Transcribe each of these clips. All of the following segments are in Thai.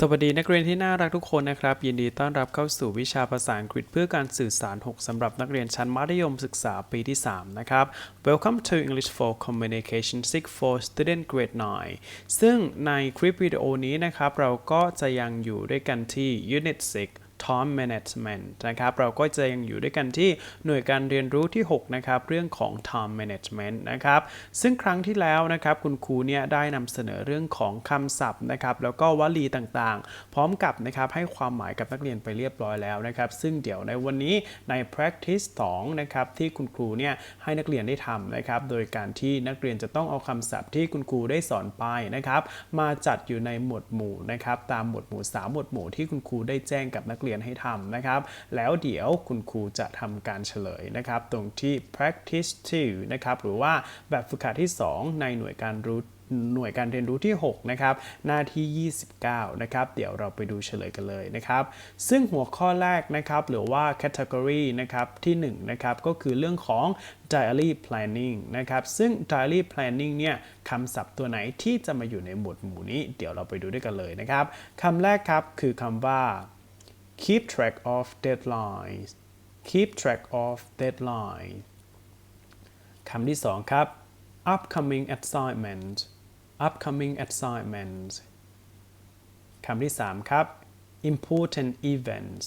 สวัสดีนักเรียนที่น่ารักทุกคนนะครับ ยินดีต้อนรับเข้าสู่วิชาภาษาอังกฤษเพื่อการสื่อสาร 6สำหรับนักเรียนชั้นมัธยมศึกษาปีที่ 3 นะครับ Welcome to English for Communication 6 for Student Grade 9 ซึ่งในคลิปวิดีโอนี้นะครับ เราก็จะยังอยู่ด้วยกันที่ Unit 6 Time Management นะครับ เราก็จะยังอยู่ด้วยกันที่หน่วยการเรียนรู้ที่ 6 นะครับ เรื่องของ Time Management นะครับ ซึ่งครั้งที่แล้วนะครับ คุณครูเนี่ยได้นำเสนอเรื่องของคำศัพท์นะครับ แล้วก็วลีต่างๆ พร้อมกับนะครับให้ความหมายกับนักเรียนไปเรียบร้อยแล้วนะครับ ซึ่งเดี๋ยวในวันนี้ใน practice 2 นะครับ ที่คุณครูเนี่ยให้นักเรียนได้ทำนะครับ โดยการที่นักเรียนจะต้องเอาคำศัพท์ที่คุณครูได้สอนไปนะครับ มาจัดอยู่ในหมวดหมู่นะครับ ตามหมวดหมู่ 3 หมวดหมู่ที่คุณครูได้แจ้งกับนักเรียนให้ทำนะครับ แล้วเดี๋ยวคุณครูจะทำการเฉลยนะครับ ตรงที่ practice 2นะครับ หรือว่าแบบฝึกหัดที่ 2 ในหน่วยการรู้หน่วยการเรียนรู้ที่ 6 นะครับ หน้าที่ 29 นะครับ เดี๋ยวเราไปดูเฉลยกันเลยนะครับ ซึ่งหัวข้อแรกนะครับ หรือว่า category นะครับ ที่ 1 นะครับ ก็คือเรื่องของ diary planning นะครับ ซึ่ง diary planning เนี่ยคำศัพท์ตัวไหนที่จะมาอยู่ในหมวดหมู่นี้ เดี๋ยวเราไปดูด้วยกันเลยนะครับคำแรกครับคือคำว่า keep track of deadlines keep track of deadline คำที่ 2 ครับ upcoming assignment upcoming assignment คำที่ 3 ครับ important events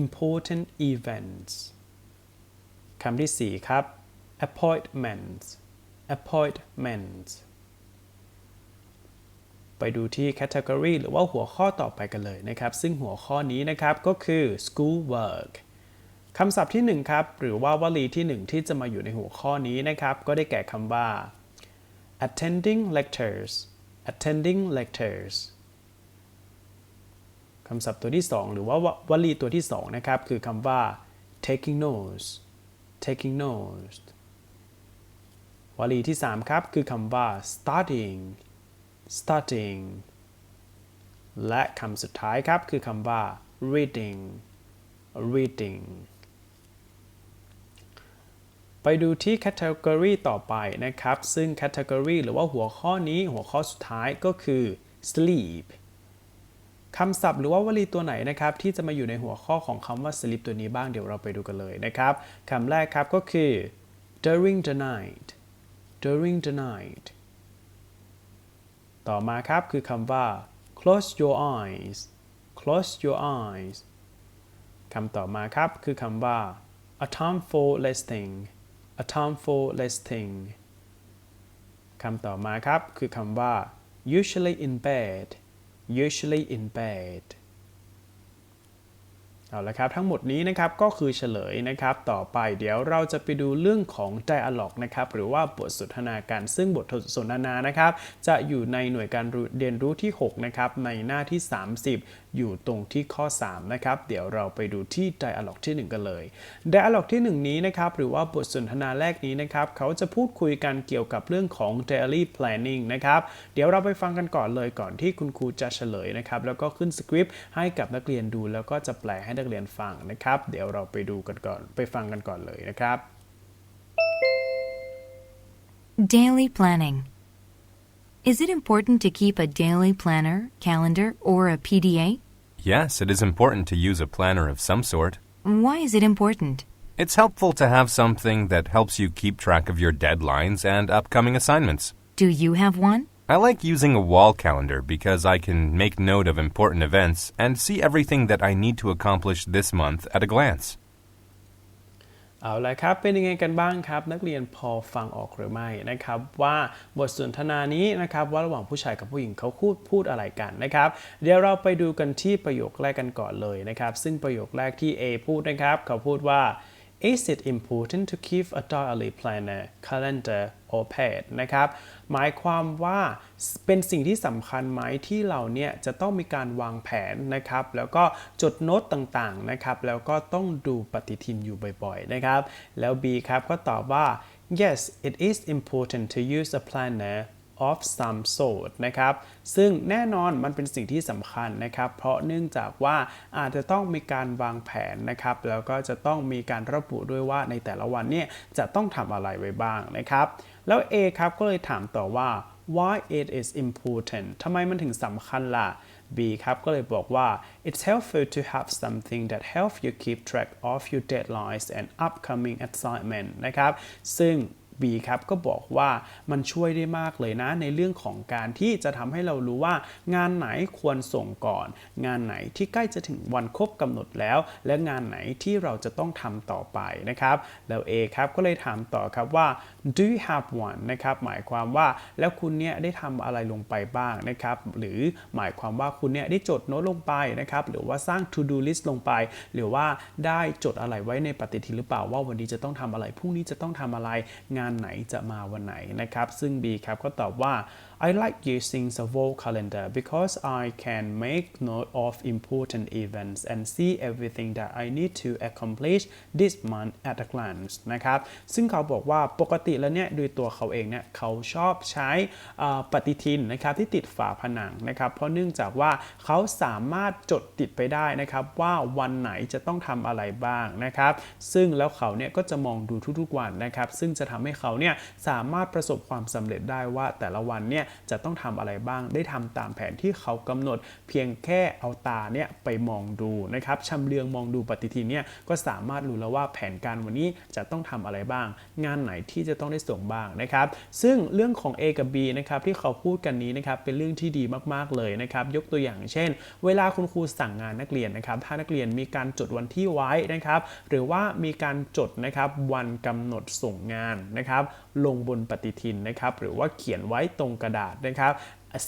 important events คำที่ 4 ครับ appointments appointments ไปดูที่ category หรือว่าหัวข้อต่อไปกันเลยนะครับ ซึ่งหัวข้อนี้นะครับก็คือ school work คำศัพท์ที่ 1 ครับ หรือว่าวลีที่ 1 ที่จะมาอยู่ในหัวข้อนี้นะครับ ก็ได้แก่คำว่า attending lectures attending lectures คำศัพท์ตัวที่ 2 หรือว่าวลีตัวที่ 2 นะครับ คือคำว่า taking notes taking notes วลีที่ 3 ครับ คือคำว่า studying studying และคำสุดท้ายครับคือคำว่า reading reading ไปดูที่ category ต่อไปนะครับ ซึ่ง category หรือว่าหัวข้อนี้หัวข้อสุดท้ายก็คือ sleep คำศัพท์หรือว่าวลีตัวไหนนะครับที่จะมาอยู่ในหัวข้อของคำว่า sleep ตัวนี้บ้างเดี๋ยวเราไปดูกันเลยนะครับคำแรกครับก็คือ during the night during the night ต่อมาครับคือคำว่า close your eyes close your eyes คำต่อมาครับคือคำว่า a time for resting a time for resting คำต่อมาครับคือคำว่า usually in bed usually in bed เอาละครับทั้งหมดนี้นะครับก็คือเฉลยนะครับต่อไปเดี๋ยวเราจะไปดูเรื่องของ dialog นะครับหรือว่าบทสนทนาการซึ่งบทสนทนานะครับจะอยู่ในหน่วยการเรียนรู้ที่ 6 นะครับในหน้าที่ 30 อยู่ตรงที่ข้อ 3 นะครับ เดี๋ยวเราไปดูที่ dialog ที่ 1 กันเลย dialog ที่ 1 นี้นะครับ หรือว่าบทสนทนาแรกนี้นะครับ เขาจะพูดคุยกันเกี่ยวกับเรื่องของ daily planning นะครับ เดี๋ยวเราไปฟังกันก่อนเลยก่อนที่คุณครูจะเฉลยนะครับ แล้วก็ขึ้นสคริปต์ให้กับนักเรียนดู แล้วก็จะแปลให้นักเรียนฟังนะครับ เดี๋ยวเราไปดูกันก่อน ไปฟังกันก่อนเลยนะครับ Daily planning. Is it important to keep a daily planner, calendar, or a PDA? Yes, it is important to use a planner of some sort. Why is it important? It's helpful to have something that helps you keep track of your deadlines and upcoming assignments. Do you have one? I like using a wall calendar because I can make note of important events and see everything that I need to accomplish this month at a glance. เอาละครับ เป็นยังไงกันบ้างครับ นักเรียนพอฟังออกหรือไม่นะครับ ว่าบทสนทนานี้นะครับว่าระหว่างผู้ชายกับผู้หญิงเขาพูดพูดอะไรกันนะครับ เดี๋ยวเราไปดูกันที่ประโยคแรกกันก่อนเลยนะครับ ซึ่งประโยคแรกที่ A พูดนะครับ เขาพูดว่า Is it important to keep a diary planner calendar or pad นะครับ หมายความว่าเป็นสิ่งที่สำคัญไหมที่เราเนี่ยจะต้องมีการวางแผนนะครับ แล้วก็จดโน้ตต่างๆนะครับ แล้วก็ต้องดูปฏิทินอยู่บ่อยๆนะครับ แล้ว B ครับก็ตอบว่า yes it is important to use a planner of some sort นะครับ ซึ่งแน่นอนมันเป็นสิ่งที่สำคัญนะครับ เพราะเนื่องจากว่าอาจจะต้องมีการวางแผนนะครับ แล้วก็จะต้องมีการระบุด้วยว่าในแต่ละวันเนี่ยจะต้องทำอะไรไว้บ้างนะครับ แล้ว A ครับก็เลยถามต่อว่า why it is important ทำไมมันถึงสำคัญล่ะ B ครับ ก็เลยบอกว่า it's helpful to have something that helps you keep track of your deadlines and upcoming assignment นะครับ ซึ่ง B ครับก็บอกว่ามันช่วยได้มากเลยนะ ในเรื่องของการที่จะทำให้เรารู้ว่า งานไหนควรส่งก่อน งานไหนที่ใกล้จะถึงวันครบกำหนดแล้ว และงานไหนที่เราจะต้องทำต่อไปนะครับ แล้ว A ครับก็เลยถามต่อครับว่า do you have one นะครับหมายความว่าแล้วคุณเนี่ยได้ทำอะไรลงไปบ้างนะครับ หรือหมายความว่าคุณเนี่ยได้จดโน้ตลงไปนะครับหรือว่าสร้าง to do list ลงไป หรือว่าได้จดอะไรไว้ในปฏิทินหรือเปล่าว่าวันนี้จะต้องทำอะไรพรุ่งนี้จะต้องทำอะไรงานานไหนจะมาวันไหนนะครับ ซึ่ง B ครับก็ตอบว่า I like using the wall calendar because I can make note of important events and see everything that I need to accomplish this month at a glance นะครับ ซึ่งเขาบอกว่าปกติแล้วเนี่ยโดยตัวเขาเองเนี่ยเขาชอบใช้ปฏิทินนะครับที่ติดฝาผนังนะครับ เพราะเนื่องจากว่าเขาสามารถจดติดไปได้นะครับว่าวันไหนจะต้องทำอะไรบ้างนะครับ ซึ่งแล้วเขาเนี่ยก็จะมองดูทุกๆวันนะครับ ซึ่งจะทำให้เขาเนี่ยสามารถประสบความสำเร็จได้ว่าแต่ละวันเนี่ยจะต้องทำอะไรบ้าง ได้ทำตามแผนที่เขากำหนด เพียงแค่เอาตาเนี่ยไปมองดูนะครับชำเลืองมองดูปฏิทินเนี่ยก็สามารถรู้แล้วว่าแผนการวันนี้จะต้องทำอะไรบ้าง งานไหนที่จะต้องได้ส่งบ้างนะครับ ซึ่งเรื่องของ A กับ B นะครับที่เขาพูดกันนี้นะครับเป็นเรื่องที่ดีมากๆเลยนะครับยกตัวอย่างเช่น เวลาคุณครูสั่งงานนักเรียนนะครับถ้านักเรียนมีการจดวันที่ไว้นะครับหรือว่ามีการจดนะครับวันกำหนดส่งงานนะครับ ลงบนปฏิทินนะครับหรือว่าเขียนไว้ตรงกระดาษนะครับ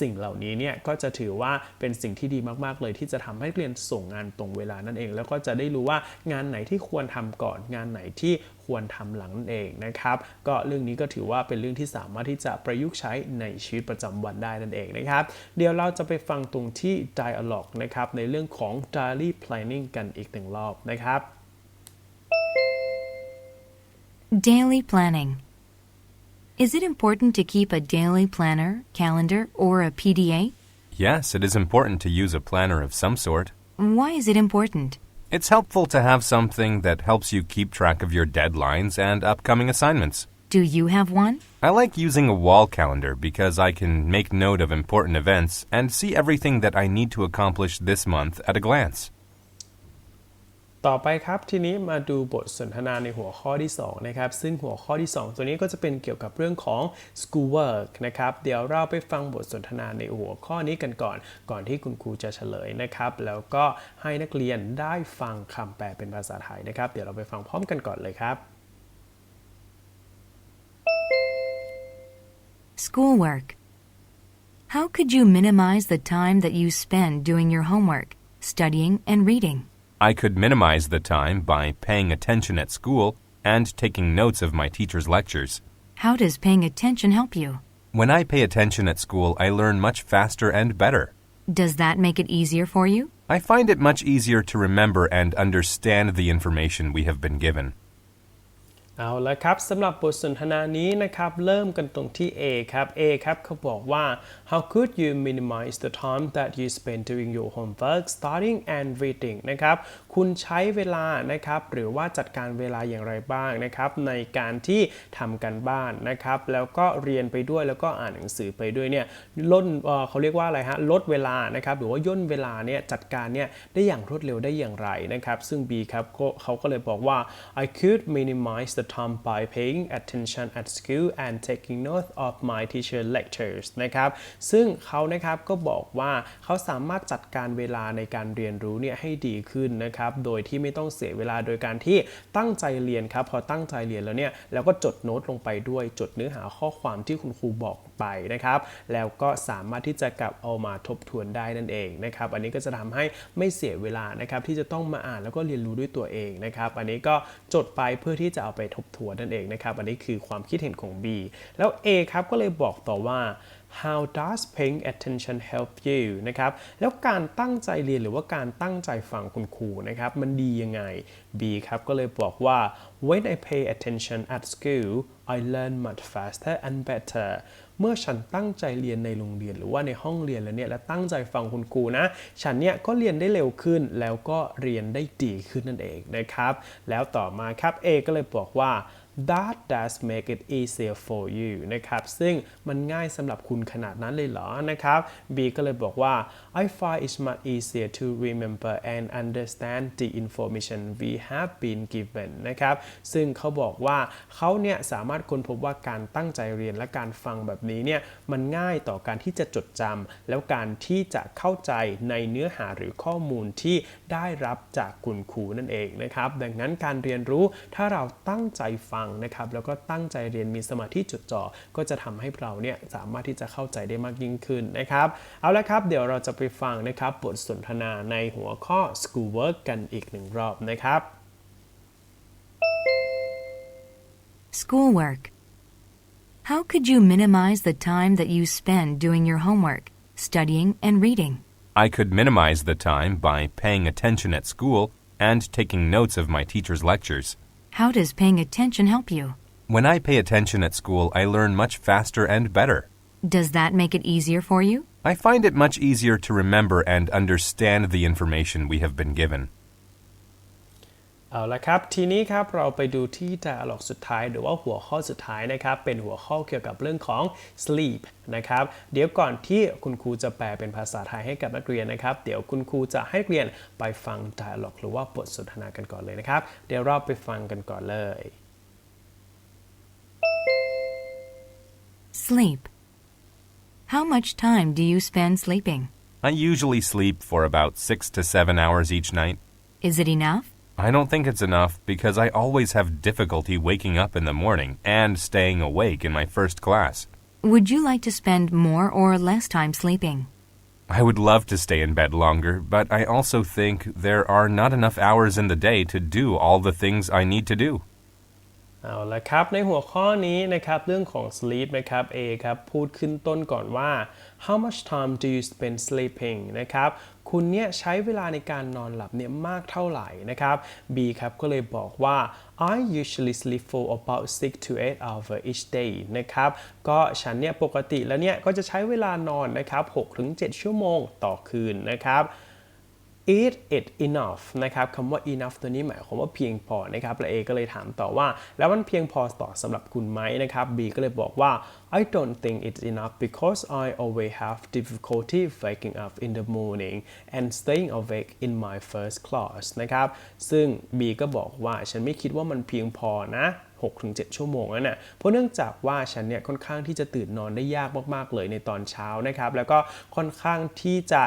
สิ่งเหล่านี้เนี่ยก็จะถือว่าเป็นสิ่งที่ดีมากๆเลย ที่จะทำให้เรียนส่งงานตรงเวลานั่นเอง แล้วก็จะได้รู้ว่างานไหนที่ควรทำก่อนงานไหนที่ควรทำหลังนั่นเองนะครับก็เรื่องนี้ก็ถือว่าเป็นเรื่องที่สามารถที่จะประยุกต์ใช้ในชีวิตประจำวันได้นั่นเองนะครับเดี๋ยวเราจะไปฟังตรงที่ dialogue นะครับในเรื่องของ daily planning กันอีกหนึ่งรอบนะครับ Daily planning. Is it important to keep a daily planner, calendar, or a PDA? Yes, it is important to use a planner of some sort. Why is it important? It's helpful to have something that helps you keep track of your deadlines and upcoming assignments. Do you have one? I like using a wall calendar because I can make note of important events and see everything that I need to accomplish this month at a glance. ต่อไปครับทีนี้มาดูบทสนทนาในหัวข้อที่2นะครับซึ่งหัวข้อที่ 2 ตัวนี้ก็จะเป็นเกี่ยวกับเรื่องของ school work นะครับเดี๋ยวเราไปฟังบทสนทนาในหัวข้อนี้กันก่อน ก่อนที่คุณครูจะเฉลยนะครับ แล้วก็ให้นักเรียนได้ฟังคำแปลเป็นภาษาไทยนะครับ เดี๋ยวเราไปฟังพร้อมกันก่อนเลยครับ Schoolwork. How could you minimize the time that you spend doing your homework, studying, and reading? I could minimize the time by paying attention at school and taking notes of my teacher's lectures. How does paying attention help you? When I pay attention at school, I learn much faster and better. Does that make it easier for you? I find it much easier to remember and understand the information we have been given. เอาละครับสำหรับบทสนทนานี้นะครับ เริ่มกันตรงที่ A ครับ A ครับเขาบอกว่า how could you minimize the time that you spend doing your homework studying and reading นะครับ คุณใช้เวลานะครับหรือว่าจัดการเวลาอย่างไรบ้างนะครับในการที่ทำกันบ้านนะครับแล้วก็เรียนไปด้วยแล้วก็อ่านหนังสือไปด้วยเนี่ยลดเเขาเรียกว่าอะไรฮะลดเวลานะครับหรือว่าย่นเวลาเนี่ยจัดการเนี่ยได้อย่างรวดเร็วได้อย่างไรนะครับซึ่ง B ครับเขาก็เลยบอกว่า I could minimize the time by paying attention at school and taking note of my teacher lectures นะครับซึ่งเขานะครับก็บอกว่าเขาสามารถจัดการเวลาในการเรียนรู้เนี่ยให้ดีขึ้นนะครับโดยที่ไม่ต้องเสียเวลาโดยการที่ตั้งใจเรียนครับ พอตั้งใจเรียนแล้วเนี่ยแล้วก็จดโน้ตลงไปด้วย จดเนื้อหาข้อความที่คุณครูบอกไปนะครับ แล้วก็สามารถที่จะกลับเอามาทบทวนได้นั่นเองนะครับ อันนี้ก็จะทำให้ไม่เสียเวลานะครับที่จะต้องมาอ่านแล้วก็เรียนรู้ด้วยตัวเองนะครับ อันนี้ก็จดไปเพื่อที่จะเอาไปทบทวนนั่นเองนะครับ อันนี้คือความคิดเห็นของ B แล้ว A ครับก็เลยบอกต่อว่า how does paying attention help you นะครับ แล้วการตั้งใจเรียนหรือว่าการตั้งใจฟังคุณครูนะครับ มันดียังไง B ครับ ก็เลยบอกว่า when I pay attention at school I learn much faster and better เมื่อฉันตั้งใจเรียนในโรงเรียนหรือว่าในห้องเรียนแล้วเนี่ย และตั้งใจฟังคุณครูนะ ฉันเนี่ยก็เรียนได้เร็วขึ้นแล้วก็เรียนได้ดีขึ้นนั่นเองนะครับ แล้วต่อมาครับ A ก็เลยบอกว่า that does make it easier for you นะครับ ซึ่งมันง่ายสำหรับคุณขนาดนั้นเลยเหรอ นะครับ B ก็เลยบอกว่า I find it much easier to remember and understand the information we have been given นะครับ ซึ่งเขาบอกว่าเขาเนี่ยสามารถค้นพบว่าการตั้งใจเรียนและการฟังแบบนี้เนี่ย มันง่ายต่อการที่จะจดจำแล้วการที่จะเข้าใจในเนื้อหาหรือข้อมูลที่ได้รับจากคุณครูนั่นเองนะครับ ดังนั้นการเรียนรู้ถ้าเราตั้งใจฟังนะครับแล้วก็ตั้งใจเรียนมีสมาธิจดจ่อก็จะทำให้เราเนี่ยสามารถที่จะเข้าใจได้มากยิ่งขึ้นนะครับเอาละครับเดี๋ยวเราจะไปฟังนะครับบทสนทนาในหัวข้อ school work กันอีกหนึ่งรอบนะครับ Schoolwork. How could you minimize the time that you spend doing your homework, studying, and reading? I could minimize the time by paying attention at school and taking notes of my teacher's lectures. How does paying attention help you? When I pay attention at school, I learn much faster and better. Does that make it easier for you? I find it much easier to remember and understand the information we have been given. เอาละครับ ทีนี้ครับเราไปดูที่ dialog สุดท้าย หรือว่าหัวข้อสุดท้ายนะครับ เป็นหัวข้อเกี่ยวกับเรื่องของ sleep นะครับ เดี๋ยวก่อนที่คุณครูจะแปลเป็นภาษาไทยให้กับนักเรียนนะครับ เดี๋ยวคุณครูจะให้นักเรียนไปฟัง dialog หรือว่าบทสนทนากันก่อนเลยนะครับ เดี๋ยวเราไปฟังกันก่อนเลย Sleep. How much time do you spend sleeping? I usually sleep for about six to seven hours each night. Is it enough? I don't think it's enough because I always have difficulty waking up in the morning and staying awake in my first class. Would you like to spend more or less time sleeping? I would love to stay in bed longer, but I also think there are not enough hours in the day to do all the ththings I need to do. เอาละครับในหัวข้อนี้นะครับเรื่องของ sleep นะครับ A ครับพูดขึ้นต้นก่อนว่า how much time do you spend sleeping นะครับ คุณเนี่ยใช้เวลาในการนอนหลับเนี่ยมากเท่าไหร่นะครับ B ครับก็เลยบอกว่า I usually sleep for about 6 to 8 hours each day นะครับ ก็ฉันเนี่ยปกติแล้วเนี่ยก็จะใช้เวลานอนนะครับ6ถึง7ชั่วโมงต่อคืนนะครับ Is it enough นะครับคำว่า enough ตัวนี้หมายความว่าเพียงพอนะครับและ A ก็เลยถามต่อว่า แล้วมันเพียงพอต่อสำหรับคุณไหมนะครับ B ก็เลยบอกว่า I don't think it's enough because I always have difficulty waking up in the morning and staying awake in my first class นะครับ ซึ่ง B ก็บอกว่าฉันไม่คิดว่ามันเพียงพอนะ 6-7 ชั่วโมงนั่นนะเพราะเนื่องจากว่าฉันเนี่ยค่อนข้างที่จะตื่นนอนได้ยากมากๆเลยในตอนเช้านะครับ แล้วก็ค่อนข้างที่จะ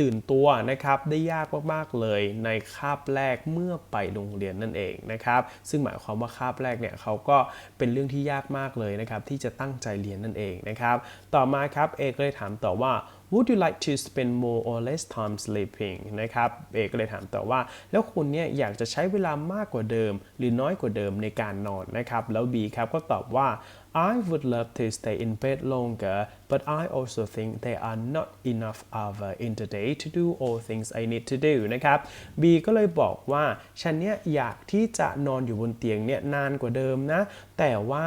ตื่นตัวนะครับได้ยากมากๆเลยในคาบแรกเมื่อไปโรงเรียนนั่นเองนะครับ ซึ่งหมายความว่าคาบแรกเนี่ยเขาก็เป็นเรื่องที่ยากมากเลยนะครับที่จะตั้งใจเรียนนั่นเองนะครับ ต่อมาครับเอก็เลยถามต่อว่า Would you like to spend more or less time sleeping นะครับเอกก็เลยถามต่อว่า แล้วคุณเนี่ยอยากจะใช้เวลามากกว่าเดิม หรือน้อยกว่าเดิมในการนอนนะครับ แล้ว B ครับก็ตอบว่า I would love to stay in bed longer but I also think there are not enough hours in the day to do all things I need to do นะครับ B ก็เลยบอกว่า ฉันเนี่ยอยากที่จะนอนอยู่บนเตียงเนี่ยนานกว่าเดิมนะ แต่ว่า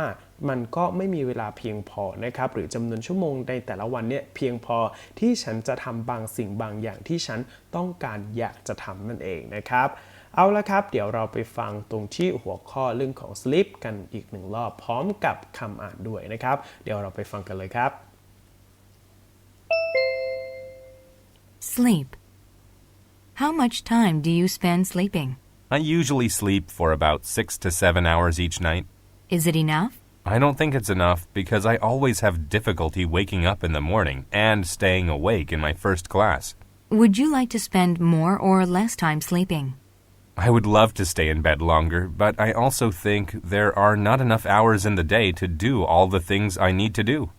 มันก็ไม่มีเวลาเพียงพอนะครับหรือจำนวนชั่วโมงในแต่ละวันเนี่ยเพียงพอที่ฉันจะทำบางสิ่งบางอย่างที่ฉันต้องการอยากจะทำนั่นเองนะครับเอาละครับ เดี๋ยวเราไปฟังตรงที่หัวข้อเรื่องของ sleep กันอีกหนึ่งรอบพร้อมกับคำอ่านด้วยนะครับ เดี๋ยวเราไปฟังกันเลยครับ Sleep. How much time do you spend sleeping? I usually sleep for about six to seven hours each night. Is it enough? I don't think it's enough because I always have difficulty waking up in the morning and staying awake in my first class. Would you like to spend more or less time sleeping? I would love to stay in bed longer, but I also think there are not enough hours in the day to do all the things I need to do.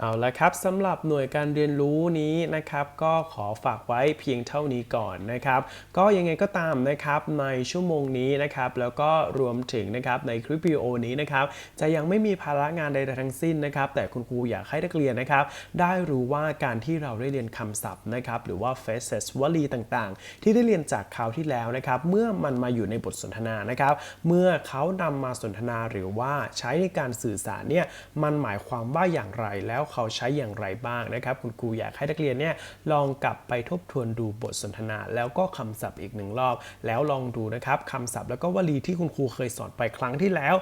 เอาละครับสำหรับหน่วยการเรียนรู้นี้นะครับก็ขอฝากไว้เพียงเท่านี้ก่อนนะครับ ก็ยังไงก็ตามนะครับในชั่วโมงนี้นะครับแล้วก็รวมถึงนะครับในคลิปวิดีโอนี้นะครับจะยังไม่มีภาระงานใดๆทั้งสิ้นนะครับ แต่คุณครูอยากให้นักเรียนนะครับ ได้รู้ว่าการที่เราได้เรียนคำศัพท์นะครับหรือว่า phrases วลีต่างๆ ที่ได้เรียนจากคราวที่แล้วนะครับ เมื่อมันมาอยู่ในบทสนทนานะครับ เมื่อเขานำมาสนทนาหรือว่าใช้ในการสื่อสารเนี่ยมันหมายความว่าอย่างไรแล้วเขาใช้อย่างไรบ้างนะครับ คุณครูอยากให้นักเรียนเนี่ยลองกลับไปทบทวนดูบทสนทนา แล้วก็คำศัพท์อีกหนึ่งรอบ แล้วลองดูนะครับคำศัพท์แล้วก็วลีที่คุณครูเคยสอนไปครั้งที่แล้ว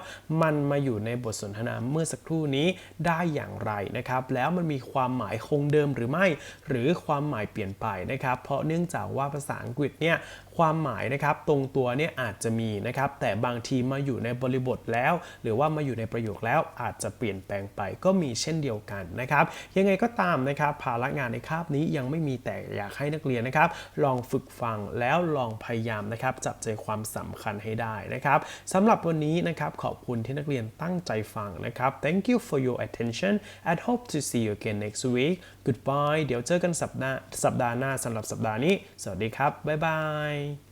มันมาอยู่ในบทสนทนาเมื่อสักครู่นี้ได้อย่างไรนะครับ แล้วมันมีความหมายคงเดิมหรือไม่ หรือความหมายเปลี่ยนไปนะครับ เพราะเนื่องจากว่าภาษาอังกฤษเนี่ยความหมายนะครับตรงตัวเนี่ยอาจจะมีนะครับแต่บางทีมาอยู่ในบริบทแล้ว หรือว่ามาอยู่ในประโยคแล้วอาจจะเปลี่ยนแปลงไปก็มีเช่นเดียวกันนะครับยังไงก็ตามนะครับภาระงานในคาบนี้ยังไม่มีแต่อยากให้นักเรียนนะครับ ลองฝึกฟังแล้วลองพยายามนะครับจับใจความสำคัญให้ได้นะครับสำหรับวันนี้นะครับขอบคุณที่นักเรียนตั้งใจฟังนะครับ thank you for your attention and hope to see you again next week goodbye เดี๋ยวเจอกันสัปดาห์สัปดาห์หน้าสำหรับสัปดาห์นี้ สวัสดีครับ บ๊ายบาย